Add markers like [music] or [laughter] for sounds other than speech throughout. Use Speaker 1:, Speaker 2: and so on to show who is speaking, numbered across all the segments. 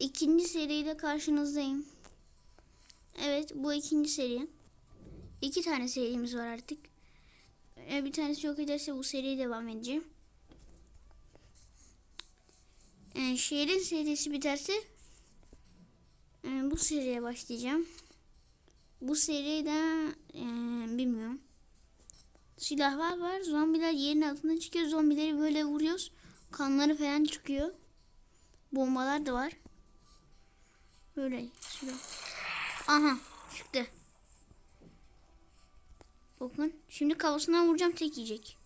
Speaker 1: ikinci seriyle karşınızdayım. Evet bu ikinci seri. İki tane serimiz var artık. Eğer bir tanesi yok ederse bu seriye devam edeceğim. Ee, şehrin serisi biterse e, bu seriye başlayacağım. Bu seride e, bilmiyorum. Silahlar var. Zombiler yerin altından çıkıyor. Zombileri böyle vuruyoruz. Kanları falan çıkıyor. Bombalar da var. Böyle silah. Aha çıktı. Bakın. Şimdi kafasından vuracağım tek yiyecek.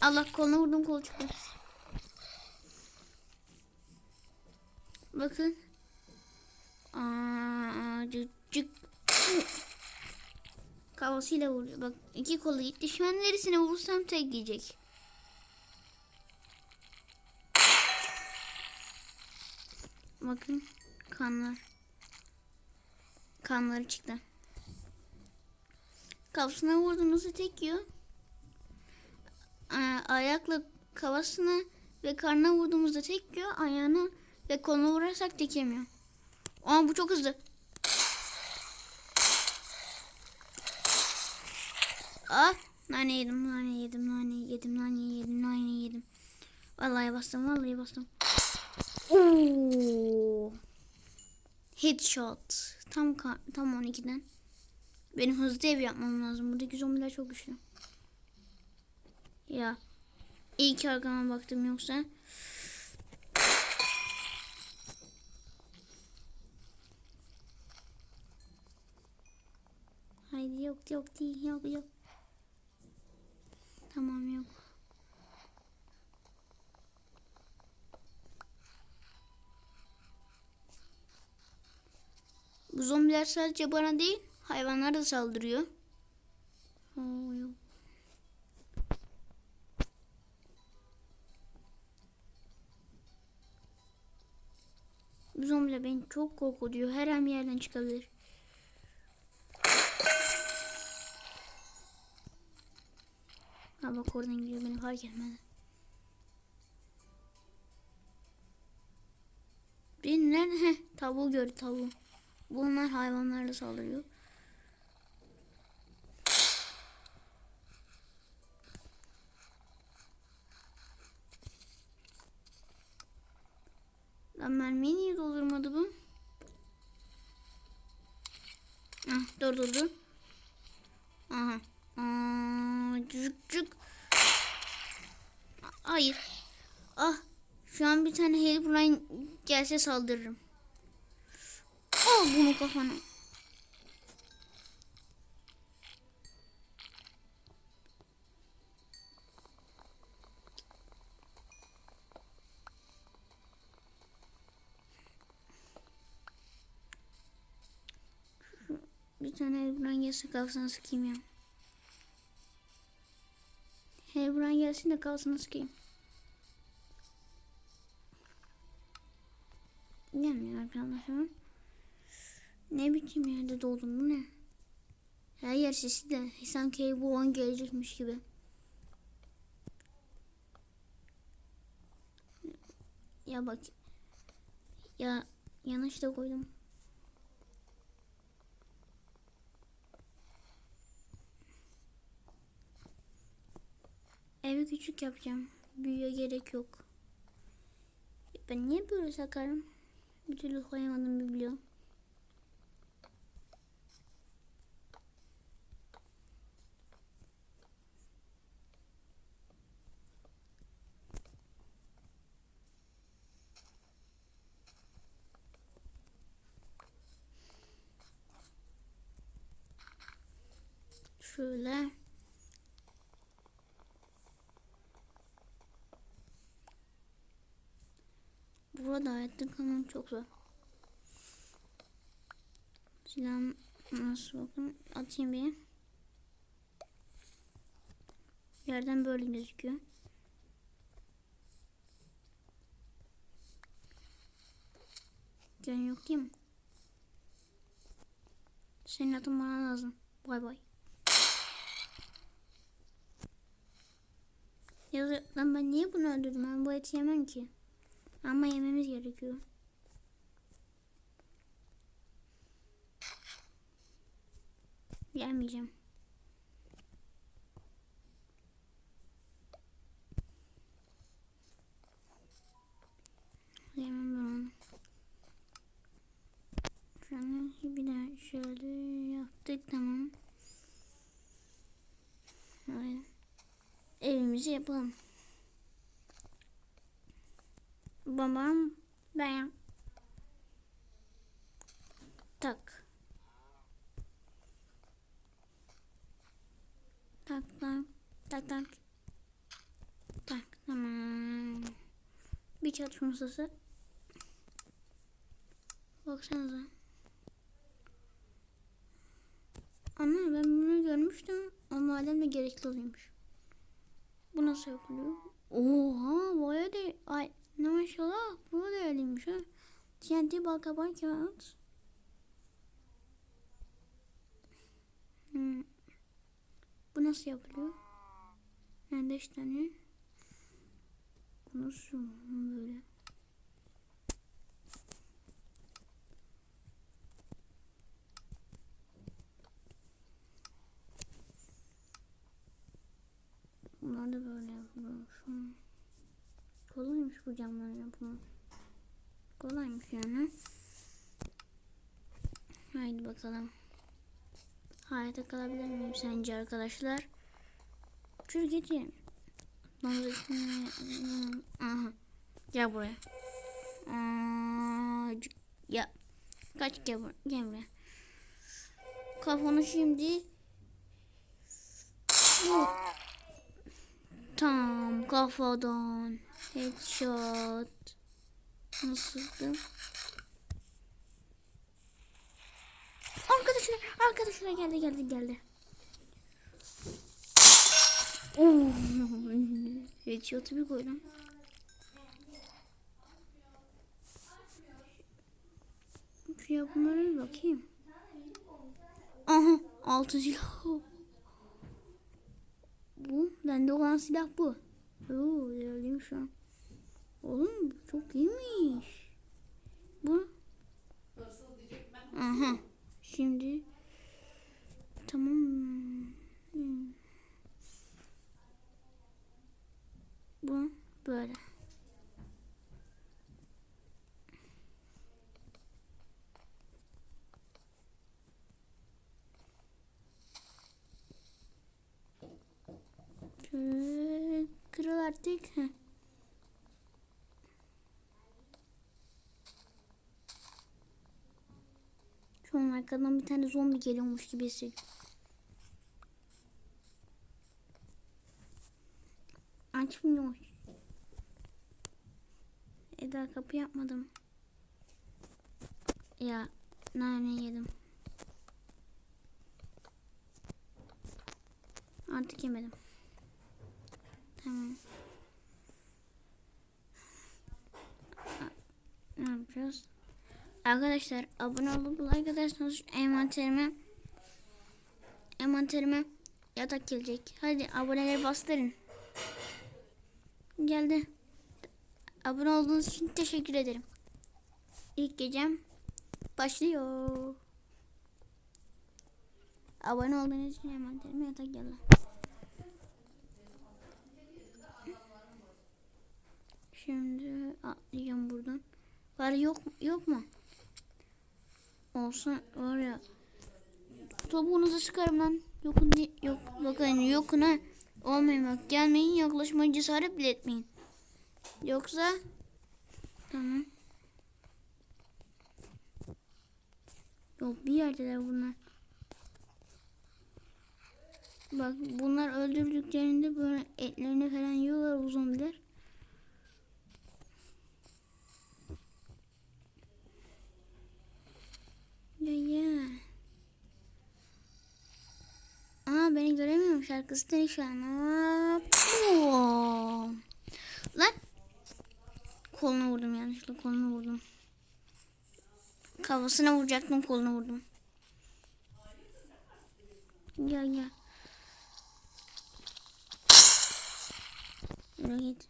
Speaker 1: Allah koluna vurdum kolu çıktı. Bakın. Aa, cık cık. Kafasıyla vuruyor. Bak iki kolu gitti. An neresine vurursam tek yiyecek. Bakın kanlar. Kanları çıktı. Kafasına vurduğunuzda tek yiyor. Aa, Ayakla kafasına ve karnına vurduğumuzda tek yiyor. Ayağına ve koluna vurarsak tek yemiyor. Ama bu çok hızlı. Ah, nane yedim, nane yedim, nane yedim, nane yedim, nane yedim. Vallahi bastım, vallahi bastım. Oo. Headshot. Tam tam 12'den. Benim hızlı ev yapmam lazım. Buradaki zombiler çok güçlü. Ya. İyi ki arkama baktım yoksa. Haydi yok yok değil yok yok. Tamam yok. Bu zombiler sadece bana değil hayvanlara da saldırıyor. Bu zombiler beni çok korkutuyor. Her an yerden çıkabilir. Ha bak oradan gidiyor beni fark etmedi. Bir nerede? Heh, [laughs] tavuğu gördü tavuğu. Bunlar hayvanlarla saldırıyor. Lan mermiyi niye doldurmadı bu? Ah, dur dur dur. Aha. Aa, cık cık. Hayır. Ah. Şu an bir tane Herobrine gelse saldırırım. Al bunu kafana. Bir tane Herobrine gelse kafasına sıkayım ya. Herobrine gelsin de kafasına sıkayım. Gelmiyor arkadaşlar. Ne biçim yerde doğdum bu ne? Her yer sesi de sanki bu an gelecekmiş gibi. Ya bak. Ya yanlış da koydum. Evi küçük yapacağım. Büyüye gerek yok. Ben niye böyle sakarım? Bir türlü koyamadım biliyorum. Şöyle. Burada hayatta kalmam çok zor. Silahım nasıl bakın atayım bir. Yerden böyle gözüküyor. Can yok değil mi? Senin atın bana lazım. Bay bay. Ya lan ben niye bunu öldürdüm? Ben bu eti yemem ki. Ama yememiz gerekiyor. Yemeyeceğim. Yemem ben onu. Şunu bir daha şöyle yaptık tamam. Öyle. Evimizi yapalım. Babam ben tak tak tak tak tak tamam. Bir çalışma masası. Baksanıza. Ana ben bunu görmüştüm. Ama madem de gerekli oluyormuş. Bu nasıl yapılıyor? Oha boya de ay ne maşallah bu da öyleymiş ha. TNT balkaban kağıt. Hmm. Bu nasıl yapılıyor? Yani beş tane. Nasıl böyle? Bunlar da böyle an. Kolaymış bu camların yapımı. Kolaymış yani. Haydi bakalım. Hayatta kalabilir miyim sence arkadaşlar? Domuz etini... Aha. Gel buraya. Ya. Kaç gel buraya. Gel buraya. Kafanı şimdi... Tam kafadan. Headshot. Nasıldı? Arkadaşlar, arkadaşlar geldi geldi geldi. Headshot'u bir koydum. Ya bunlara bir bakayım. Aha, altı silah. Bu, bende olan silah bu. Oo, değerliyim şu an. Oğlum çok iyiymiş. Bu. Aha. Şimdi tamam. Hmm. Bu böyle. Şöyle artık. Şu an arkadan bir tane zombi geliyormuş gibi hissediyorum. Açmıyor. Eda kapı yapmadım. Ya nane yedim. Artık yemedim. Tamam. Ne yapacağız? Arkadaşlar abone olup like atarsanız envanterime envanterime yatak gelecek. Hadi aboneleri bastırın. Geldi. Abone olduğunuz için teşekkür ederim. İlk gecem başlıyor. Abone olduğunuz için envanterime yatak geldi. Şimdi atlayacağım buradan. Var yok yok mu? Olsa var ya. Topuğunuzu sıkarım lan. Yokun yok bakın yokun ha. Olmayın bak gelmeyin yaklaşmayın cesaret bile etmeyin. Yoksa tamam. Yok bir yerdeler bunlar. Bak bunlar öldürdüklerinde böyle etlerini falan yiyorlar bu zombiler. Ya ya. Aa beni göremiyorum şarkısı değil şu an. Hop. Lan. Kolunu vurdum yanlışlıkla kolunu vurdum. Kafasına vuracaktım kolunu vurdum. Ya. Yürü git.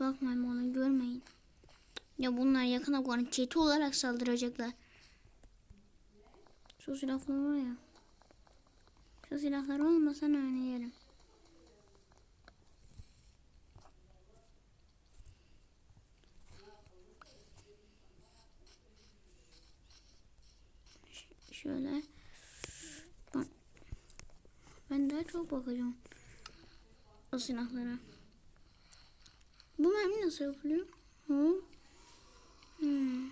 Speaker 1: Bakmayın bana görmeyin. Ya bunlar yakına bana çete olarak saldıracaklar. Şu silahlar var ya. Şu silahlar olmasa oynayarım. Şöyle. Ben- daha çok bakacağım. O silahlara. Bu mermi nasıl yapılıyor? Hı? Hmm.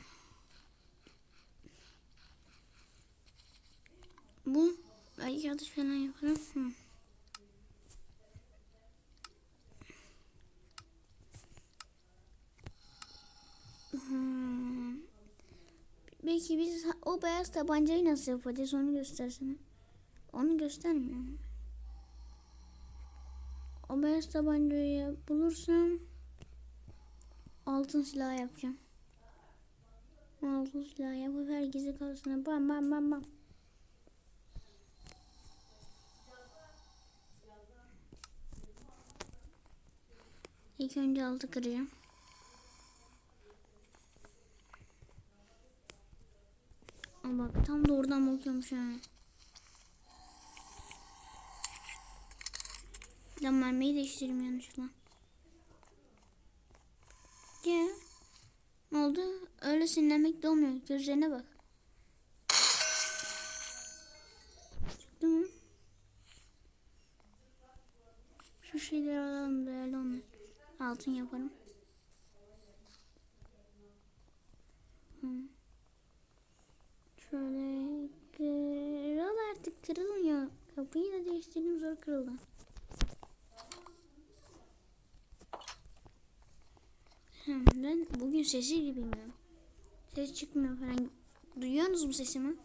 Speaker 1: Bu belki atış falan yaparım. Hı. Hmm. Belki biz o beyaz tabancayı nasıl yapacağız onu göstersene. Onu göstermiyor. O beyaz tabancayı bulursam altın silah yapacağım. Altın silah yapıp herkesi kafasına bam bam bam bam. İlk önce altı kıracağım. Bakıyorum şu an. Ben mermiyi değiştireyim yanlışlıkla. Ya. Ne oldu? Öyle sinirlenmek de olmuyor. Gözlerine bak. Çıktı mı? Şu şeyleri alalım değerli onlar. Altın yaparım. Hı. Şöyle kırıl artık kırılmıyor. Kapıyı da değiştirdim zor kırıldı. Ben bugün sesi gibiyim ya. Ses çıkmıyor falan. Duyuyorsunuz mu sesimi?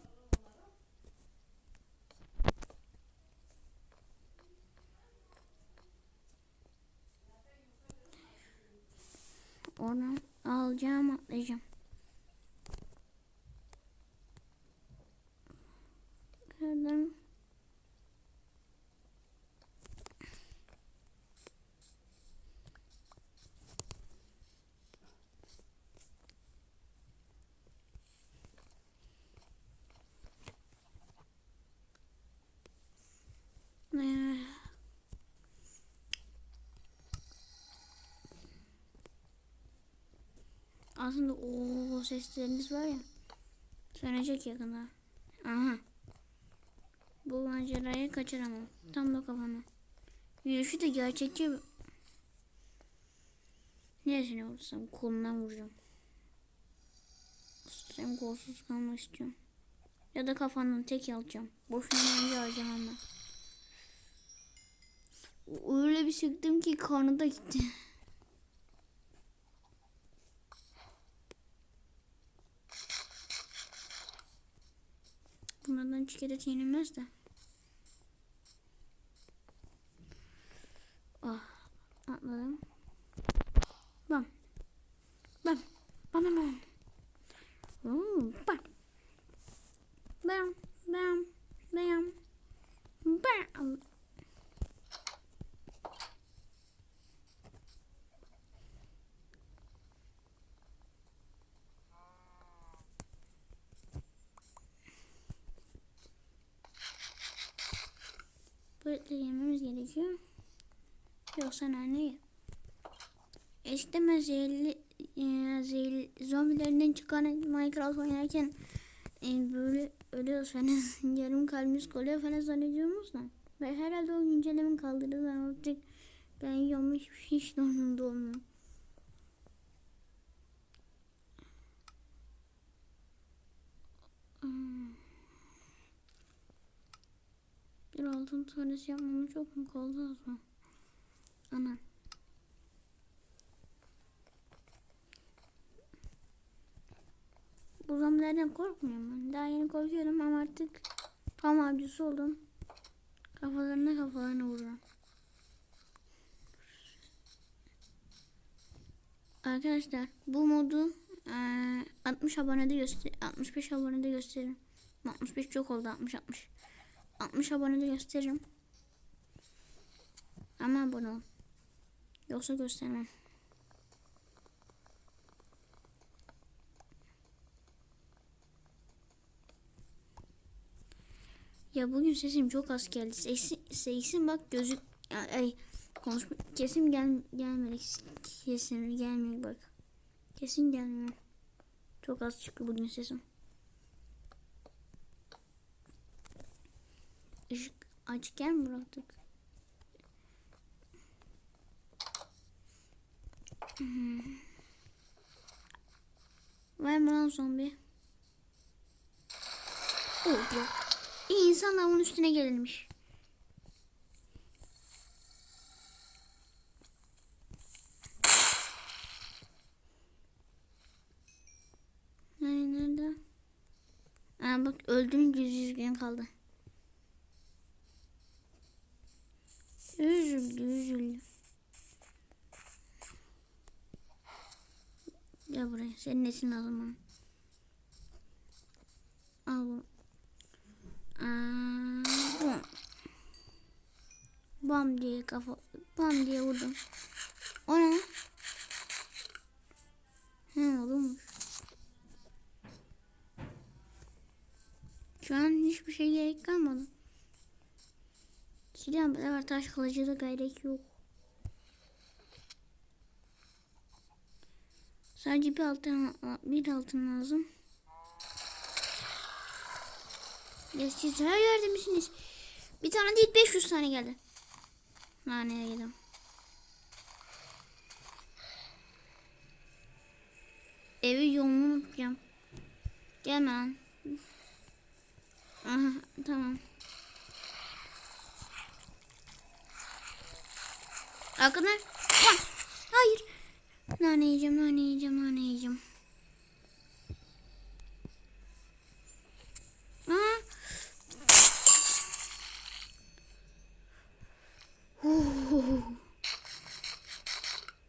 Speaker 1: Oradan alacağım atlayacağım. Şuradan Ee, Aslında o sesleriniz var ya. Sönecek yakında. Aha. Bu macerayı kaçıramam. Tam da kafana. Yürüyüşü de gerçekçi. Neresine vursam kolundan vuracağım. Sen kolsuz kalmak istiyorum. Ya da kafandan tek alacağım. Boşuna önce harcamam ben. Öyle bir sıktım ki karnı da gitti. Bunlardan çikolata yenilmez de. Ah, atladım. Bam. Bam. Bam bam bam. Oo, bam. Bam. Bam. Bam. Bam. Böyle yememiz gerekiyor. Yoksa yer. Eskiden zehirli, e, zehirli çıkan Minecraft oynarken e, böyle ölüyoruz falan [laughs] yarım kalbimiz kalıyor falan zannediyoruz da. Ve herhalde o güncellemin kaldırdığı zaman artık ben yiyorum hiç, de umurumda olmuyor. Bir altın tanesi yapmamı çok mu kaldı az mı? Ana. Bu zombilerden korkmuyorum. Daha yeni korkuyordum ama artık tam avcısı oldum. Kafalarına kafalarına vururum. Arkadaşlar bu modu eee, 60 abonede göster 65 abonede gösteririm. 65 çok oldu 60 60. 60 abonede gösteririm. Ama abone ol. Yoksa göstermem. Ya bugün sesim çok az geldi. Sesim, bak gözük... Ay, konuşma... Kesin gel, gelmedi. Kesin gelmiyor bak. Kesin gelmiyor. Çok az çıktı bugün sesim. Işık açıkken bıraktık. Ver mi lan zombi? Oh yok. İyi insanlar bunun üstüne gelirmiş. Nerede? Aa bak öldüm yüz yüzgen kaldı. Üzüldü üzüldü. Gel buraya. Senin nesin lazım bana? Al bunu. Aa, bom. Diye kafa bam diye vurdum. O ne? He olmuş. Şu an hiçbir şey gerek kalmadı. Silah beraber taş kılıcı da gerek yok. Sadece bir altın bir altın lazım. Ya siz her yerde misiniz? Bir tane değil 500 tane geldi. Naneye yedim. Evi yolunu unutacağım. Gelme lan. Aha tamam. Arkadan. Nane yiyeceğim. Aa. Huh.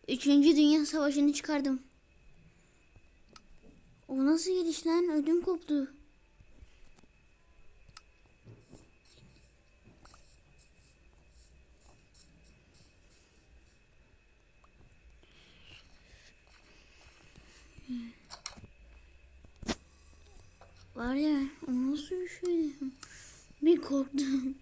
Speaker 1: Üçüncü Dünya Savaşı'nı çıkardım. O nasıl gidiş lan? Ödüm koptu. Var ya o nasıl bir şeydi? Bir korktum.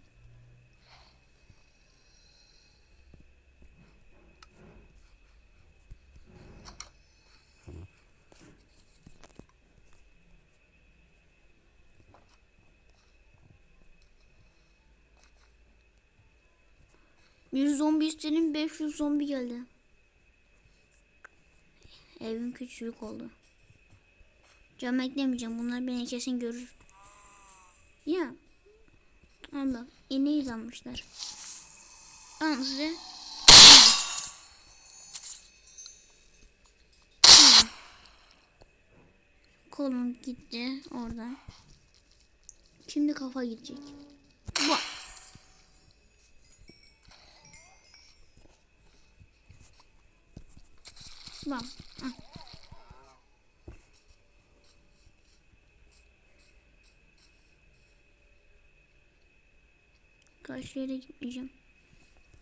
Speaker 1: Bir zombi istedim 500 zombi geldi. Evim küçük oldu. Cam eklemeyeceğim. Bunlar beni kesin görür. Ya. Al bak. İneği zanmışlar. Al size. Kolum gitti oradan. Şimdi kafa gidecek. Bak. Bak. Karşı yere gitmeyeceğim.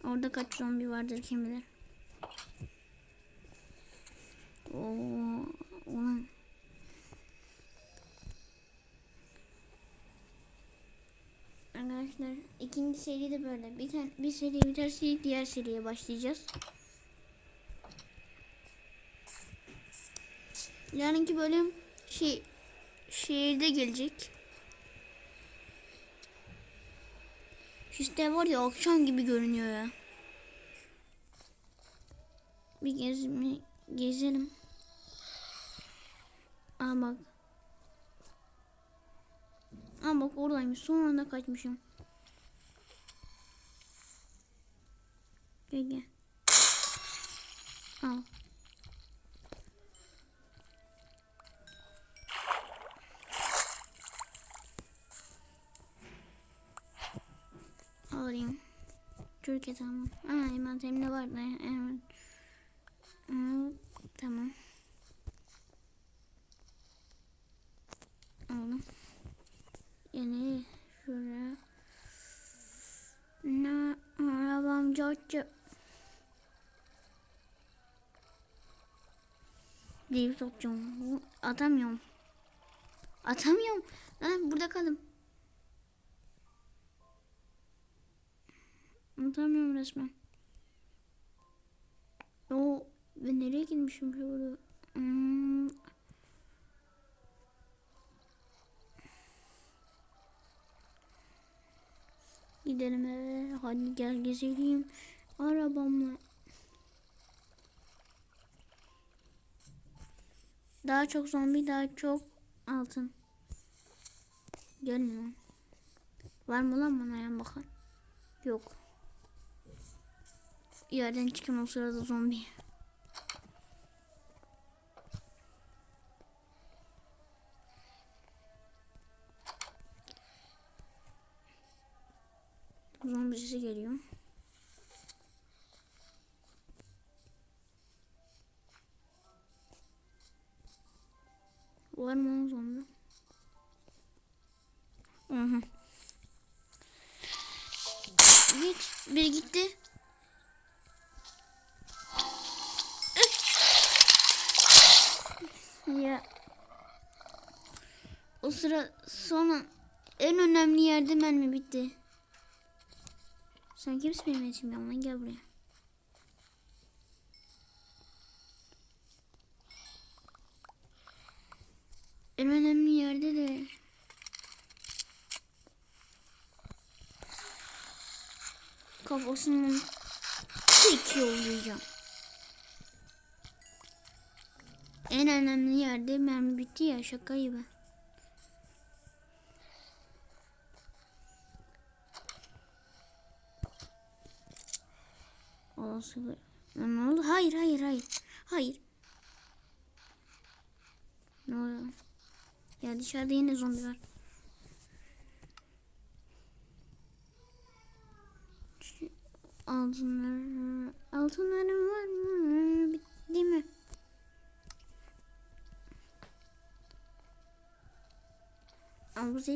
Speaker 1: Orada kaç zombi vardır kim bilir. Oo, ulan. Arkadaşlar ikinci seri de böyle. Bir tane bir seri biterse diğer seriye başlayacağız. Yarınki bölüm şey şehirde gelecek. İşte var ya akşam gibi görünüyor ya. Bir gezme gezelim. Aa bak. Aa bak oradaymış. Son anda kaçmışım. Gel gel. Al. Türkiye tamam. Aa envanterimde var da evet. Aa, tamam. Aldım. Yeni şuraya. Ne arabam çocuk. Deyip sokacağım. Atamıyorum. Atamıyorum. Lan burada kaldım. Anlatamıyorum resmen. O ben nereye gitmişim şöyle? Hmm. Gidelim eve. Hadi gel gezelim. Arabamla. Daha çok zombi, daha çok altın. Gelmiyor. Var mı lan bana yan bakan? Yok. Yerden çıkan o sırada zombi. Zombi sesi geliyor. Var mı zombi? Sıra sonra en önemli yerde mermi bitti. Sen kimsin benim etim yanına gel buraya. En önemli yerde de kafasını tek yollayacağım. En önemli yerde mermi bitti ya şaka gibi. olsun. Ne oldu? Hayır hayır hayır. Hayır. Ne oluyor? Ya dışarıda yine zombi var. Altınlar, altınlarım var mı? Bitti mi? Ama bu